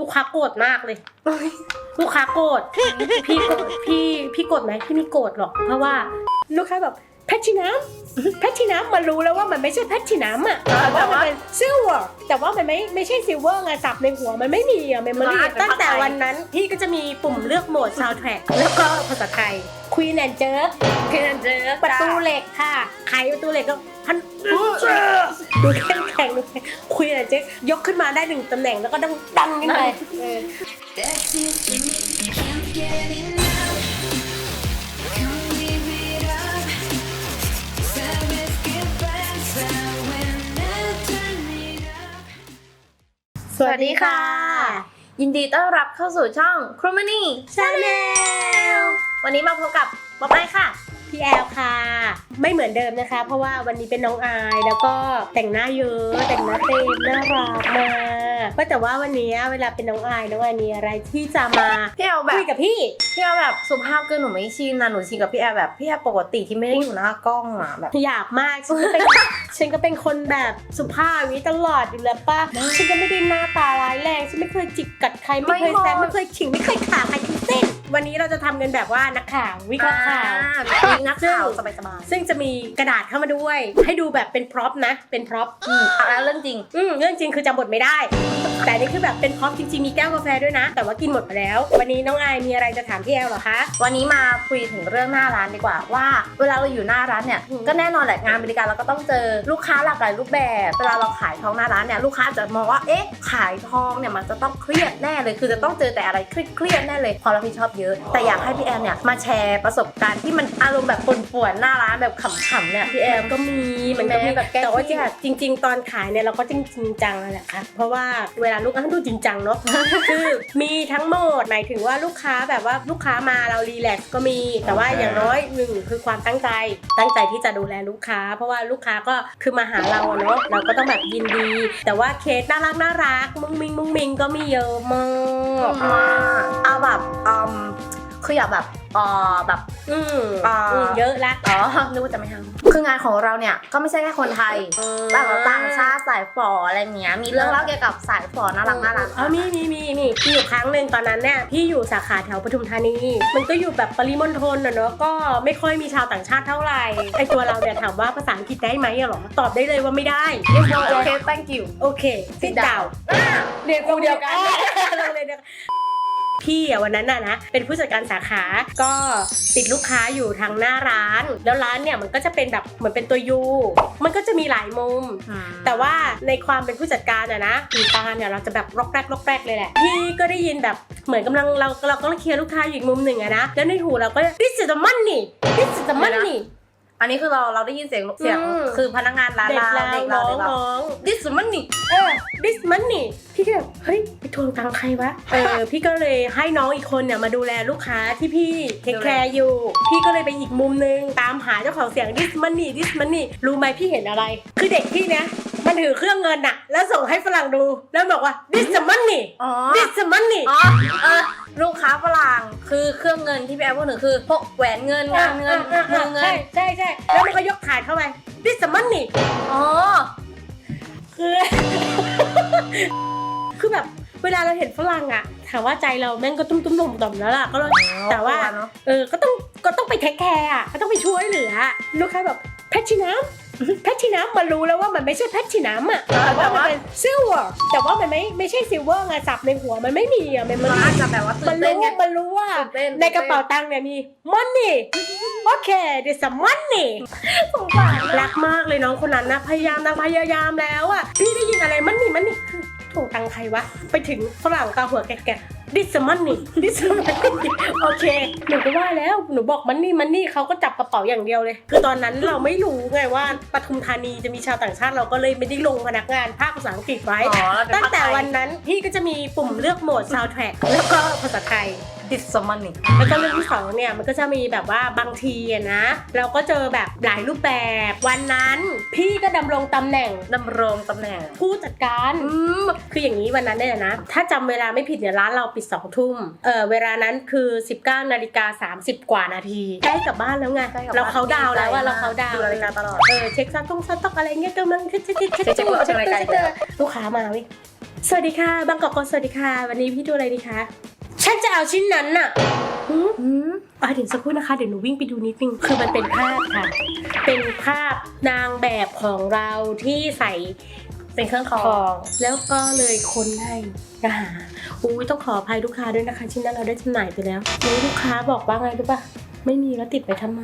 ลูกค้าโกรธมากเลย ลูกค้าโกรธพี่ก็พี่พี่โกรธไหมพี่ไม่โกรธหรอก เพราะว่าลูกค้าแบบแพทชินัมแพทชินัมมันรู้แล้วว่ามันไม่ใช่แพทชินัมอะแต่ว่ามันเป็นซิลเวอร์แต่ว่ามันไม่ไม่ใช่ซิลเวอร์ไงสับในหัวมันไม่มีอะเมมโมรี่ตั้งแต่วันนั้นพี่ก็จะมีปุ่มเลือกโหมดซาวด์แทร็กแล้วก็ภาษาไทย Queen and Jerk คือเจอประตูเหล็กค่ะไขประตูเหล็กก็ พันดูแข็งแข็งดูแข็งคุยอะไรเจ๊ยกขึ้นมาได้หนึ่งตำแหน่งแล้วก็ดังดังขึ้นไปเออ That's it for me, can't get enough. Come give it up. Sabes que pasa when I turn it up. สวัสดีค่ะ ยินดีต้อนรับเข้าสู่ช่องครูมานี่ Channel วันนี้มาพบกับป๊อปไอค่ะ พี่แอลค่ะ ไม่เหมือนเดิมนะคะ เพราะว่าวันนี้เป็นน้องอายแล้วก็แต่งหน้าเยอะ แต่งหน้าเต็มน่ารักมากก็แต่ว่าวันนี้เวลาเป็นน้องอายน้องอายมีอะไรที่จะมาพี่แอลแบคุบยกับพี่พี่แอลแบบสุภาพเกินหนูไม่ชินนะหนูชินกับพี่แอลแบบพี่แอลปกติที่ไม่ได้อยู่หน้ากล้องอะแบบหยาบมากฉันก็เป็นฉันก็เป็นคนแบบสุภาพอย่างนี้ตลอดอยู่แล้วป่ะฉันก็ไม่ได้หน้าตาร้ายแรงฉันไม่เคยจิกกัดใครไม่เคยแซงไม่เคยขิงไม่เคยขาใครทั้งสิ้น วันนี้เราจะทำกันแบบว่านักข่าววิเคราะห์ข่าวอ่นักข่าวสบายซึ่งจะมีกระดาษเข้ามาด้วย ให้ดูแบบเป็นพร็อพนะ เป็นพร็อพๆอืมอะแล้วเรื่องจริง อืมเรื่องจริงคือจำบทไม่ได้ แต่นี่คือแบบเป็นพร็อพจริงๆมีแก้วกาแฟด้วยนะ แต่ว่ากินหมดไปแล้ว วันนี้น้องอายมีอะไรจะถามพี่แอลเหรอคะ วันนี้มาคุยถึงเรื่องหน้าร้านดีกว่า ว่า เวลาเราอยู่หน้าร้านเนี่ยอืมก็แน่นอนแหละงานบริการเราก็ต้องเจอลูกค้าหลากหลายรูปแบบ เวลาเราขายทองหน้าร้านเนี่ยลูกค้าอาจจะมองว่าเอ๊ะขายทองเนี่ยมันจะต้องเครียดแน่เลย คือจะต้องเจอแต่อะไรเครียดๆแน่เลยความรับผิดชอบเยอะ แต่อยากให้พี่แอมเนี่ยมาแชร์ประสบการณ์ที่มันอารมณ์แบบป่วนๆหน้าร้านแบบขำๆเนี่ยพี่แอมก็มีมันก็มีแบบแก้แต่ว่าเครียดจริงจริง ๆ ตอนขายเนี่ยเราก็จริงจริงจังนั่นแหละค่ะเพราะว่าเวลาลูกค้าดูจริงจังเนาะคือมีทั้งหมดหมายถึงว่าลูกค้าแบบว่าลูกค้ามาเรารีแลกซ์ก็มี แต่ว่าอย่างน้อยหนึ่งคือความตั้งใจตั้งใจที่จะดูแลลูกค้า เพราะว่าลูกค้าก็คือมาหาเราอะเนาะเราก็ต้องแบบยินดี แต่ว่าเคสน่ารักน่ารักมุ้งมิงมุ้งมิงก็มีเยอะมากเอาแบบอืมคืออยากแบบเอ่อแบบ อืมอ่า อืมเยอะละอ๋อนึกว่าจะไม่ทำคืองานของเราเนี่ยก็ไม่ใช่แค่คนไทยต่างต่างชาติสายฝออะไรเงี้ยมีเรื่องเล่าเกี่ยวกับสายฝอน่ารักน่ารักอ๋อมีมีมีมีพี่อยู่ครั้งหนึ่งตอนนั้นเนี่ยพี่อยู่สาขาแถวปทุมธานี มันก็อยู่แบบปริมณฑลอะเนาะก็ไม่ค่อยมีชาวต่างชาติเท่าไหร่ไอตัวเราเนี่ยถามว่าภาษาอังกฤษได้ไหมอะเหรอตอบได้เลยว่าไม่ได้โอเค thank you โอเคสิดาวเรียนโรงเดียวกันโรงเรียนเดียวกัน พี่อะวันนั้นน่ะนะเป็นผู้จัดการสาขาก็ติดลูกค้าอยู่ทางหน้าร้าน แล้วร้านเนี่ยมันก็จะเป็นแบบเหมือนเป็นตัวยูมันก็จะมีหลายมุม แต่ว่าในความเป็นผู้จัดการอะนะปีตาเนี่ยเราจะแบบรอกแรกรอกแรกเลยแหละพี่ก็ได้ยินแบบเหมือนกำลังเราเราก็เคลียร์ลูกค้าอยู่อีกมุมหนึ่งอะนะแล้วในหูเราก็ this is the money this is the money อันนี้ คือเราเราได้ยินเสียงเสียงอืม คือพนักงานร้านเด็กเราเราเด็กเราน้องเด็กเราน้องดิสมันนี่ เออ this money พี่ก็แบบเฮ้ยไปทวงตังค์ใครวะเออพี่ก็เลยให้น้องอีกคนเนี่ยมาดูแลลูกค้าที่พี่เทคแคร์อยู่ พี่ก็เลยไปอีกมุมนึงตามหาเจ้าของเสียง this money this money รู้ไหมพี่เห็นอะไร คือเด็กพี่เนี่ยมันถือเครื่องเงินอะแล้วส่งให้ฝรั่งดูแล้วบอกว่า this is money อ๋อ this is money อ๋อเออ ลูกค้าฝรั่งคือเครื่องเงินที่พี่แอฟพูดถึงคือพวกแหวนเงินงานเงินมือเงิใช่นใช่ใช่แล้วมันก็ยกถาดเข้าไป this is money อ๋อ คือ คือแบบเวลาเราเห็นฝรั่งอะถามว่าใจเราแม่งก็ตุ้มตุ้มต่อมต่อมแล้วล่ะก็เลย แต่ว่า เนอะเออก็ต้องก็ต้องไปเทคแคร์อะก็ต้องไปช่วยเหลือลูกค้าแบบแพทชินัม แพทชินัมมันรู้แล้วว่ามันไม่ใช่แพทชินัมอะแต่ว่ามันเป็นซิลเวอร์แต่ว่ามันไม่ไม่ใช่ซิลเวอร์ไงสับในหัวมันไม่มีอะมันมันเราอาจจะแบบว่าตื่มันนเต้นรู้ไง มันรู้ว่าตื่นเต้น ในกระเป๋าตังค์เนี่ยมี money โอเค this is money สงสารรักมากเลยน้องคนนั้นนะพยายามนางพยายามแล้วอะพี่ได้ยินอะไรมันนี่มันนี่คือถูกตังค์ใครวะไปถึงฝรั่งตาหัวแกะๆ this is money this is money โอเคหนูก็ว่าแล้วหนูบอกมันนี่มันนี่เขาก็จับกระเป๋าอย่างเดียวเลย คือตอนนั้นเราไม่รู้ไงว่าปทุมธานีจะมีชาวต่างชาติเราก็เลยไม่ได้ลงพนักงานภาคภาษาอังกฤษไว้ อ๋อเราเป็นตั้งแต่ภาคไทย วันนั้นพี่ก็จะมีปุ่มเลือกโหมด soundtrack แล้วก็ภาษาไทย ดิสมันนี่แล้วก็เรื่องที่สองเนี่ยมันก็จะมีแบบว่าบางทีอะนะ เราก็เจอแบบหลายรูปแบบ วันนั้น พี่ก็ดำรงตำแหน่ง ดำรงตำแหน่ง ผู้จัดการอืมคืออย่างนี้วันนั้นเนี่ยนะ ถ้าจำเวลาไม่ผิดเนี่ยร้านเราปิด2องทุ่มเออเวลานั้นคือ 19นาฬิกา30 กว่านาทีใกล้กลับบ้านแล้วไงใกล้กลับบ้านเราเขาดาวน์แล้วว่าเราเขาดาวน์ดูนาฬิกาตลอด เออเช็คซัตต้องซัตต้องอะไรเงี้ยกำลังเช็คเช็คเช็คเช็คเช็คเช็ครายการลูกค้ามาเวิสวัสดีค่ะบางกอกกสวัสดีค่ะ วันนี้พี่ดูอะไรดีคะ ฉันจะเอาชิ้นนั้นน่ะหืมอืมอะเดี๋ยวสักครู่นะคะเดี๋ยวหนูวิ่งไปดูนิดนึงคือมันเป็นภาพค่ะ เป็นภาพนางแบบของเราที่ใส่เป็นเครื่องคขออง แล้วก็เลยค้นให้นะคะอุ้ยต้องขออภัยลูกค้าด้วยนะคะ ชิ้นนั้นเราได้จำหน่ายไปแล้วนี่ลูกค้าบอกว่าไงรู้ปะ ไม่มีแล้วติดไปทำไม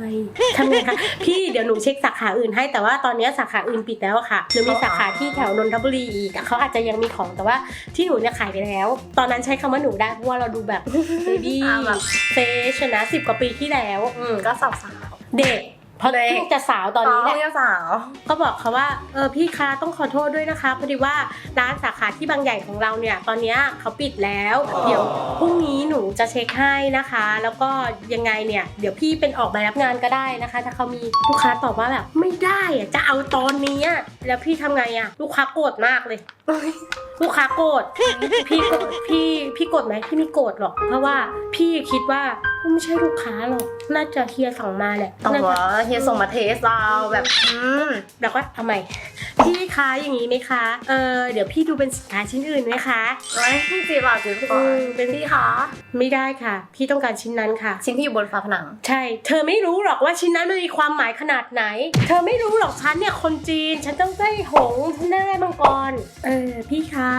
ทำไงคะพี่เดี๋ยวหนูเช็คสาขาอื่นให้แต่ว่าตอนนี้สาขาอื่นปิดแล้วอะค่ะหรือมีสาขาที่แถวนนทบุรีอีกอะเขาอาจจะยังมีของแต่ว่าที่หนูเนี่ยขายไปแล้ว ตอนนั้นใช้คำว่าหนูได้เพราะว่าเราดูแบบเบบี้อ่าแบบเฟชนะสิบกว่าปีที่แล้วอืมก็สาวสาวเด็ก เพราะเด็กเพิ่งจะสาวตอนนี้แหละเจ้าสาว ก็บอกเขาว่าเออพี่คะต้องขอโทษด้วยนะคะพอดีว่าร้านสาขาที่บางใหญ่ของเราเนี่ย ตอนเนี้ยเขาปิดแล้ว เดี๋ยวพรุ่งนี้หนูจะเช็คให้นะคะ แล้วก็ยังไงเนี่ย เดี๋ยวพี่เป็นออกใบรับงานก็ได้นะคะ ถ้าเขามีลูกค้าตอบว่าแบบไม่ได้อะจะเอาตอนนี้อะแล้วพี่ทำไงอะลูกค้าโกรธมากเลยลูกค้าโกรธพี่โกรธพี่พี่โกรธไหมพี่ไม่โกรธหรอก เพราะว่าพี่คิดว่าไม่ใช่ลูกค้าหรอก น่าจะเฮียสั่งมาแหละต้องน่าบอกจะว่าเฮียส่งมาเทสเราแบบ อืม แล้วก็ทำไม พี่คะอย่างนี้ไหมคะ เออเดี๋ยวพี่ดูเป็นสินค้าชิ้นอื่นไหมคะไม่พี่จีบอะจีบอืมเป็เป็นนพี่คะไม่ได้ค่ะ พี่ต้องการชิ้นนั้นค่ะ ชิ้นที่อยู่บนฝาผนัง ใช่ เธอไม่รู้หรอกว่าชิ้นนั้นมันมีความหมายขนาดไหน เธอไม่รู้หรอกฉันเนี่ยคนจีน ฉันต้องได้หงส์ฉันได้มังกร เออพี่คะ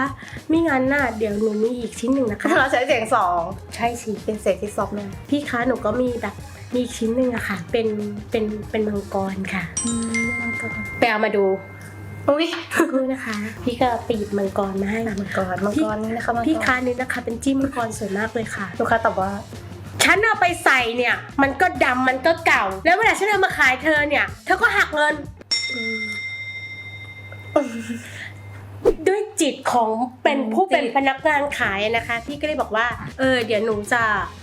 ไม่งั้นน่ะเดี๋ยวหนูมีอีกชิ้นหนึ่งนะคะ เราใช้เสียงสองใช่สิ เป็นเสียงที่ซอฟต์เลยพี่คะหนูก็มีแบบมีอีกชิ้นหนึ่งอะค่ะ เป็นเป็นเป็นมังกรค่ะอืมมังกรไปเอามาดู อุ้ยสักครู่นะคะ พี่ก็ไปหยิบมังกรมาให้มังกรมังกรนี่นะคะมังกรพี่ค้านี้นะคะเป็นจิ้มมังกรสวยมากเลยค่ะลูกค้าตอบว่าฉันเอาไปใส่เนี่ย มันก็ดำมันก็เก่า แล้วเวลาฉันเอามาขายเธอเนี่ย เธอก็หักเงิน ด้วยจิตของเป็นผู้เป็นพนักงานขายนะคะ พี่ก็เลยบอกว่า เออ เดี๋ยวหนูจะ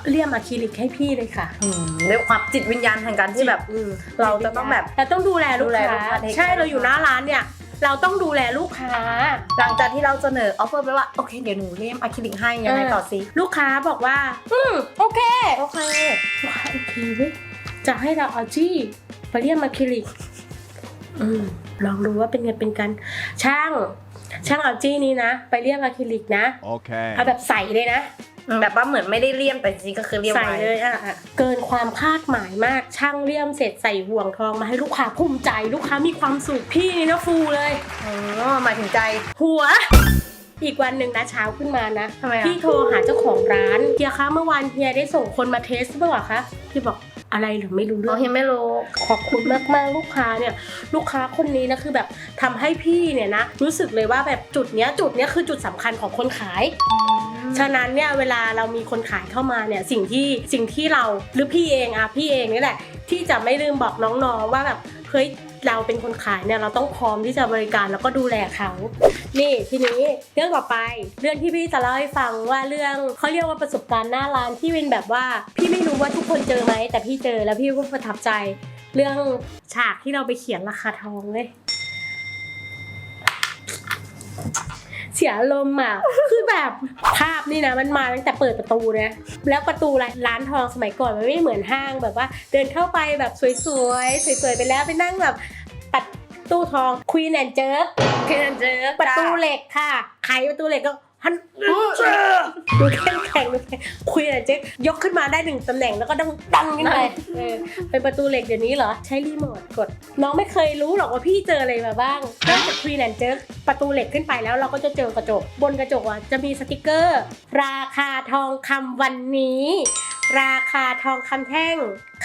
เลี่ยมอะคริลิกให้พี่เลยค่ะอืมด้วยความจิตวิญญาณแห่งการที่แบบอืมเราจะต้องแบบเราต้องดูแลลูกดูแลค้าลูกค้าใช่เราอยู่หน้าร้านเนี่ย เราต้องดูแลลูกค้า หลังจากที่เราเสนอออฟเฟอร์ไปว่าโอเคเดี๋ยวหนูเลี่ยมอะคริลิกให้ยังไงต่อซิลูกค้าบอกว่า อืมโอเคโอเคลูกค้าโอเคเว้ยจะให้เราเอาจี้ไปเรียมอะคริลิกอืมลองดูว่าเป็นไงเป็นกันช่าง ช่างเอาจี้นี้นะ ไปเรียมอะคริลิกนะ Okay. เอาแบบใส่เลยนะ แบบว่าเหมือนไม่ได้เลี่ยมแต่จริงๆก็คือเลี่ยมใส่ไว้เลยอะอะเกินความคาดหมายมากช่างเลี่ยมเสร็จใส่ห่วงทองมาให้ลูกค้าภูมิใจ ลูกค้ามีความสุขพี่นี่นะฟูเลยอ๋อหมายถึงใจ หัวอีกวันหนึ่งนะเช้าขึ้นมานะทำไมอะพี่โทรหาเจ้าของร้านเฮียคะเมื่อวานเฮียได้ส่งคนมาเทสหรือเปล่าคะพี่บอก อะไรหรือไม่รู้เรื่เราองเฮียไม่รู้ขอบคุณมากมากๆลูกค้าเนี่ย ลูกค้าคนนี้นะคือแบบทำให้พี่เนี่ยนะรู้สึกเลยว่าแบบจุดเนี้ยจุดเนี้ยคือจุดสำคัญของคนขายฉะนั้นเนี่ยเวลาเรามีคนขายเข้ามาเนี่ยสิ่งที่สิ่งที่เราหรือพี่เองอะพี่เองนี่แหละ ที่จะไม่ลืมบอกน้องๆว่าแบบเฮ้ย เราเป็นคนขายเนี่ยเราต้องพร้อมที่จะบริการแล้วก็ดูแลเขานี่ทีนี้เรื่องต่อไป เรื่องที่พี่จะเล่าให้ฟังว่าเรื่องเขาเรียกว่าประสบการณ์หน้าร้านที่เป็นแบบว่า พี่ไม่รู้ว่าทุกคนเจอไหมแต่พี่เจอแล้วพี่ก็ประทับใจ เรื่องฉากที่เราไปเขียนราคาทองเลย เสียอารมณ์อะ คือแบบภาพนี่นะมันมาตั้งแต่เปิดประตูนะแล้วประตูร้านทองสมัยก่อนมันไม่เหมือนห้างแบบว่า เดินเข้าไปแบบสวยๆสวยๆไปแล้วไปนั่งแบบปัดตู้ทองควีนแอนเจิร์เคนเจอประตูเหล็กค่ะไขประตูเหล็กก็ ฮันดูแข็งแข็งดูแข็งคุยอะไรเจ๊ยกขึ้นมาได้หนึ่งตำแหน่งแล้วก็ดังดังขึ้นไปเออเป็นประตูเหล็กเดี๋ยวนี้เหรอ ใช้รีโมทกด น้องไม่เคยรู้หรอกว่าพี่เจออะไรมาบ้างนอกจากคุยแลนเจอประตูเหล็กขึ้นไปแล้วเราก็จะเจอกระจก บนกระจกอะจะมีสติกเกอร์ ราคาทองคำวันนี้ ราคาทองคำแท่ง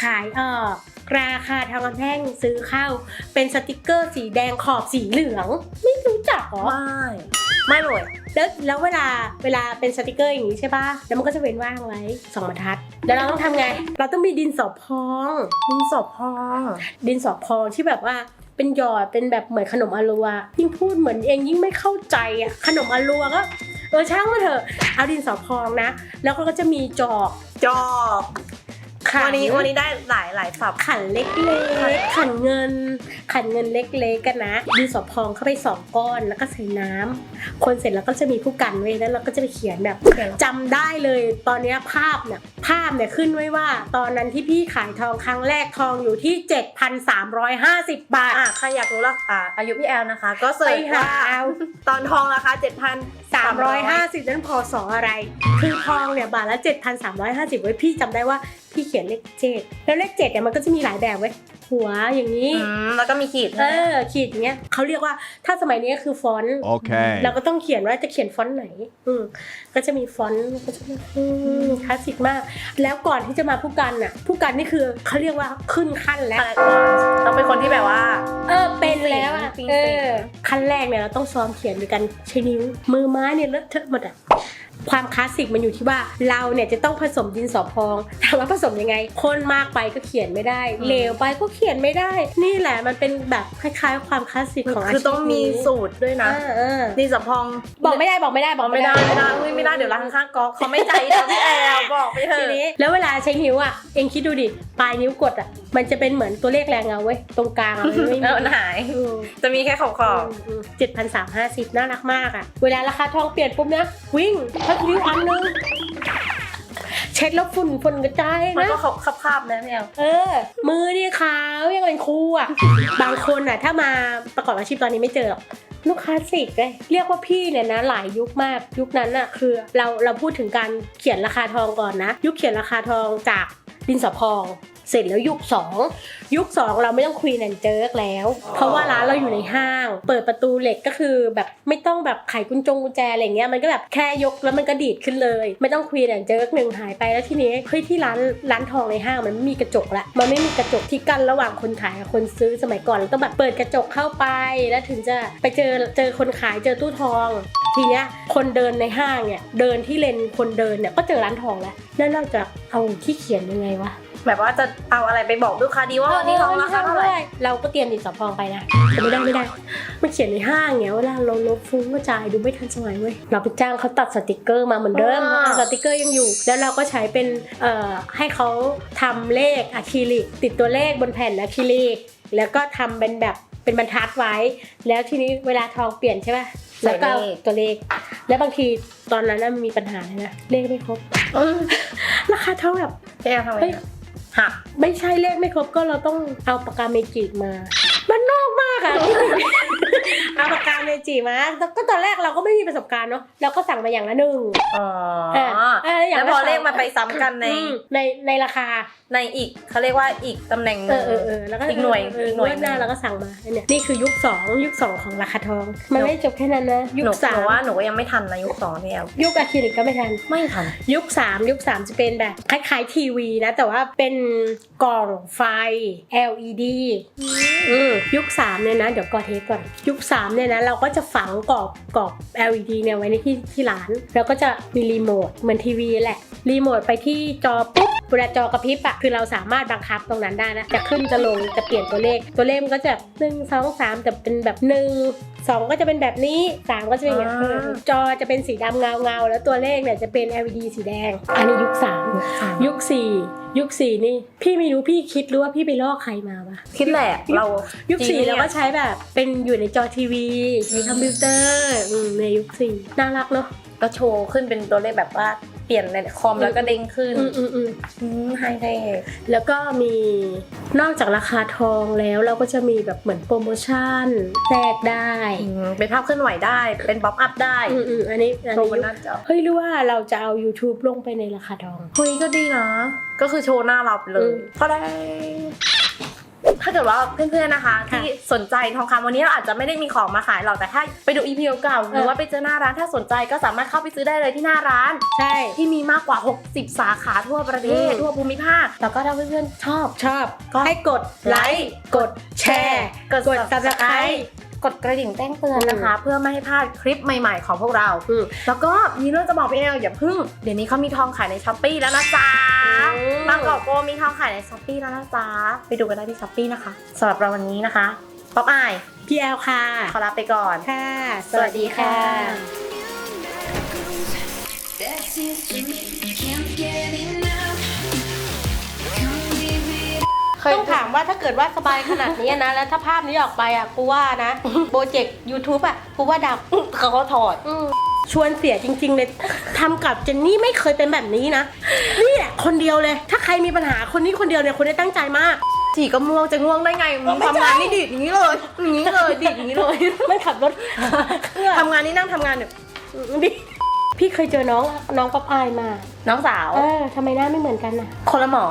ขายออกราคาทองคำแท่งซื้อเข้า เป็นสติกเกอร์สีแดงขอบสีเหลือง ไม่รู้จักเหรอไม่ไม่เลย แล้วแล้วเวลาเวลาเป็นสติกเกอร์อย่างนี้ใช่ป่ะ แล้วมันก็จะเว้นว่างไว้สองบรรทัด แล้วเราต้องทำไง เราต้องมีดินสอพอง ดินสอพอง ดินสอพองที่แบบว่าเป็นหยอดเป็นแบบเหมือนขนมอารัวยิ่งพูดเหมือนเองยิ่งไม่เข้าใจอะขนมอารัวก็เออช่างมาเถอะเอาดินสอพองนะ แล้วเขาก็จะมีจอก จอก ขันวันนี้วันนี้ได้หลายหลายศัพท์ขันเล็กๆ ขันเงิน ขันเงินเล็กๆกันนะดินสอพองเข้าไปสองก้อนแล้วก็ใส่น้ำคนเสร็จแล้วก็จะมีผู้กันไว้แล้วเราก็จะไปเขียนแบบจำได้เลยตอนเนี้ยภาพเนี่ยภาพเนี่ยขึ้นไว้ว่า ตอนนั้นที่พี่ขายทองครั้งแรกทองอยู่ที่ 7,350 บาทอะใครอยากรู้ละอะอายุพี่แอลนะคะ ก็เสิไปร์ชหาว่าเอาตอนทองราคา7,000 350 นั้นพอสออะไร คือทองเนี่ยบาทละ 7,350 ไว้พี่จำได้ว่าพี่เขียนเลขเจ็ดแล้วเลขเจ็ดเนี่ยมันก็จะมีหลายแบบเว้ยหัวอย่างนี้ อืมแล้วก็มีขีดเออขีดอย่างเงี้ยเขาเรียกว่าถ้าสมัยนี้ก็คือฟอนต์ Okay. เราก็ต้องเขียนว่าจะเขียนฟอนต์ไหน อืมก็จะมีฟอนต์ก็จะอืมคลาสสิกมาก แล้วก่อนที่จะมาผู้กันน่ะ ผู้กันนี่คือเขาเรียกว่าขึ้นขั้นแล้ว ต้องเป็นคนที่แบบว่า เออเป็นแล้วอะจริงๆเออขั้นแรกเนี่ยเราต้องซ้อมเขียนด้วยกันใช้นิ้วมือไม้เนี่ยเลอะเทอะหมดอะ ความคลาสสิกมันอยู่ที่ว่าเราเนี่ยจะต้องผสมดินสอพองถามว่าผสมยังไงข้นมากไปก็เขียนไม่ได้เหลวไปก็เขียนไม่ได้ นี่แหละมันเป็นแบบคล้ายๆ ความคลาสสิกของอาชีพคือต้องมีนี้สูตรด้วยนะเออเออนี่สัพองบอกไม่ได้บอกไม่ได้บอกไม่ได้ไม่ได้อุ๊ยไม่ได้เดี๋ยวร้านข้างๆก๊อกเขาไม่ใจนะพี่แอลบอกไปเถทีอะนี้แล้วเวลาใช้นิ้วอะเองคิดดูดิปลายนิ้วกดอะมันจะเป็นเหมือนตัวเลขแรงเงาเว้ยตรงกลางอะมันไม่มีแล้วมันหายอืมจะมีแค่ขอบขอบเจ็ดพันสามห้าสิบน่ารักมากอะเวลาราคาทองเปลี่ยนปุ๊บนะวิ่งพักนิ้วอันนึงเช็ดแล้วฝุ่นฝุ่นกระจายมันนะ ก็ขอบคาบๆนะพี่แอลเออ มือนี่ขาวยังเป็นครูอะ บางคนอะ ถ้ามาประกอบอาชีพตอนนี้ไม่เจอหรอกลูกค้าสิกเลยเรียกว่าพี่เนี่ยนะ หลายยุคมากยุคนั้นอะ คือเราเราพูดถึงการเขียนราคาทองก่อนนะ ยุคเขียนราคาทองจากดินสอพอง เสร็จแล้วยุค 2 ยุค 2 เราไม่ต้องคุยแอนเจิร์กแล้ว เพราะว่าร้านเราอยู่ในห้าง เปิดประตูเหล็กก็คือแบบไม่ต้องแบบไขกุญจงกุญแจอะไรเงี้ยมันก็แบบแค่ยกแล้วมันก็ดีดขึ้นเลย ไม่ต้องคุยแอนเจิร์กหนึ่งหายไปแล้วทีนี้เฮ้ยที่ร้านร้านทองในห้างมันไม่มีกระจกละมันไม่มีกระจกที่กั้นระหว่างคนขายกับคนซื้อสมัยก่อนเราต้องแบบเปิดกระจกเข้าไป แล้วถึงจะไปเจอเจอคนขายเจอตู้ทองทีเนี้ยคนเดินในห้างเนี่ยเดินที่เลนคนเดินเนี่ยก็เจอร้านทองแล้วแล้วเราจะเอาที่เขียนยังไงวะ แบบว่าจะเอาอะไรไปบอกลูกค้าดีว่าวันนี้ทองราคาเท่าไหร่เราก็เตรียมดินสอพองไปนะแต่ไม่ได้ไม่ได้มันเขียนในห้างเงี้ยเวลาเราลบฟุ้งกระจายดูไม่ทันสมัยเว้ยเราไปจ้างเขาตัดสติกเกอร์มาเหมือนเดิมอ่าสติกเกอร์ยังอยู่ แล้วเราก็ใช้เป็นเอ่อให้เขาทำเลขอะคริลิก ติดตัวเลขบนแผ่นอะคริลิก แล้วก็ทำเป็นแบบเป็นบรรทัดไว้ แล้วทีนี้เวลาทองเปลี่ยนใช่ป่ะแล้วก็เอาตัวเลข แล้วบางทีตอนนั้นน่ะมันมีปัญหาเลยนะเลขไม่ครบราคาเท่าแบบพี่แอลทำไมเฮ้ย หักไม่ใช่เลขไม่ครบก็เราต้องเอาปากกาเมจิกมา มันนอกมากอะ เอาปากกาเมจิมาแล้วก็ตอนแรกเราก็ไม่มีประสบการณ์เนาะเราก็สั่งมาอย่างละหนึ่งอ๋อเออเอออย่างแล้วพอละสงเลขมาไปซ้ำกันในอืมในในราคาในอีกเขาเรียกว่าอีกตำแหน่งหเอนึ่งอเออเออแล้วก็อีกหน่วยเอออีกหน่วยงวดหน้าเราก็สั่งมาเนี่ยนี่คือยุคสองยุคสองของราคาทอง มันไม่จบแค่นั้นนะ ยุหนูคสาหนูมว่าหนูก็ยังไม่ทันนะยุคสองพี่แอลยุคอะคริลิกก็ไม่ทันไม่ทัน ยุค 3 ยุค 3 จะเป็นแบบคล้ายๆทีวีนะ แต่ว่าเป็นกล่องไฟ LED อืมยุค 3 เนี่ยนะ เดี๋ยวกอเทปก่อนยุค3เนี่ยนะเราก็จะฝังกรอบกรอบ LED เนี่ยไว้ในที่ที่ร้าน แล้วก็จะมีรีโมทเหมือนทีวีแหละ รีโมทไปที่จอปุ๊บ เวลาจอกระพริบอะคือเราสามารถบังคับตรงนั้นได้นะจะขึ้นจะลงจะเปลี่ยนตัวเลข ตัวเลขมันก็จะหนึ่งสองสามแต่เป็นแบบหนึ่งสองก็จะเป็นแบบนี้สามก็จะเป็นอย่างนี้อ่าเออจอจะเป็นสีดำเงาเงาๆแล้วตัวเลขเนี่ยจะเป็น LED สีแดง อันนี้ยุค3ยุค4ยุค4นี่ พี่ไม่รู้พี่คิดหรือว่าพี่ไปลอกใครมาวะคิดแหละเรายุคจริง4เนี่ยเราก็ใช้แบบ เป็นอยู่ในจอทีวีมีคอมพิวเตอร์อืมในยุค4น่ารักเนาะก็โชว์ขึ้นเป็นตัวเลขแบบว่าเปลี่ยนในคอมแล้วก็เด้งขึ้นอืมอืมอืมอืมไฮเทคแล้วก็มีนอกจากราคาทองแล้วเราก็จะมีแบบเหมือนโปรโมชั่นแทรกได้อืมเป็นภาพเคลื่อนไหวได้ เป็นป๊อปอัพได้อืมอืมอันนี้อันโชว์นี้บนหน้าจอเฮ้ยหรือว่าเราจะเอา YouTube ลงไปในราคาทองเฮ้ยก็ดีนะ ก็คือโชว์หน้าเราไปเลอืยม ก็ได้ ถ้าเกิดว่าเพื่อนๆนะคะค่ะที่สนใจทองคำวันนี้เราอาจจะไม่ได้มีของมาขายหรอกแต่ถ้าไปดู EP เก่าๆหรือว่าไปเจอหน้าร้านถ้าสนใจก็สามารถเข้าไปซื้อได้เลยที่หน้าร้าน ใช่ ที่มีมากกว่า 60 สาขาทั่วประเทศอืมทั่วภูมิภาคแล้วก็ถ้าเพื่อนๆชอบชอบ ก็ให้กดไลค์กดแชร์ กดกด subscribe กดกระดิ่งแจ้งเตือนนะคะ เพื่อไม่ให้พลาดคลิปใหม่ๆของพวกเราอืมแล้วก็มีเรื่องจะบอกพี่แอลอย่าพึ่ง เดี๋ยวนี้เขามีทองขายในช้อปปีแล้วนะจ๊ะอืมบางกอกโกมีทองขายในช้อปปีแล้วนะจ๊ะไปดูกันได้ที่ช้อปปีนะคะสำหรับเราวันนี้นะคะป๊อปอายพี่แอลค่ะขอลาไปก่อนค่ะ สวัสดีค่ะ ต้องถามว่าถ้าเกิดว่าสบายขนาดนี้นะ แล้วถ้าภาพนี้ออกไปอะกูว่านะโปรเจกต์ YouTube อะกูว่าดับเขาก็ถอดอืมชวนเสียจริง ๆ เลยทำกับเจนนี่ไม่เคยเป็นแบบนี้นะ นี่แหละคนเดียวเลย ถ้าใครมีปัญหาคนนี้คนเดียวเนี่ยคนได้ตั้งใจมากจีก็ง่วงจะง่วงได้ไงมึงทำงานนี่ดีดอย่างนี้เลยอย่างนี้เลยดีดอย่างนี้เลย มันขับรถเครื่องทำงานนี่นั่งทำงานเนี่ยดิพี่เคยเจอน้องน้องป๊อปอายมา น้องสาว เออทำไมหน้าไม่เหมือนกันน่ะคนละหมอ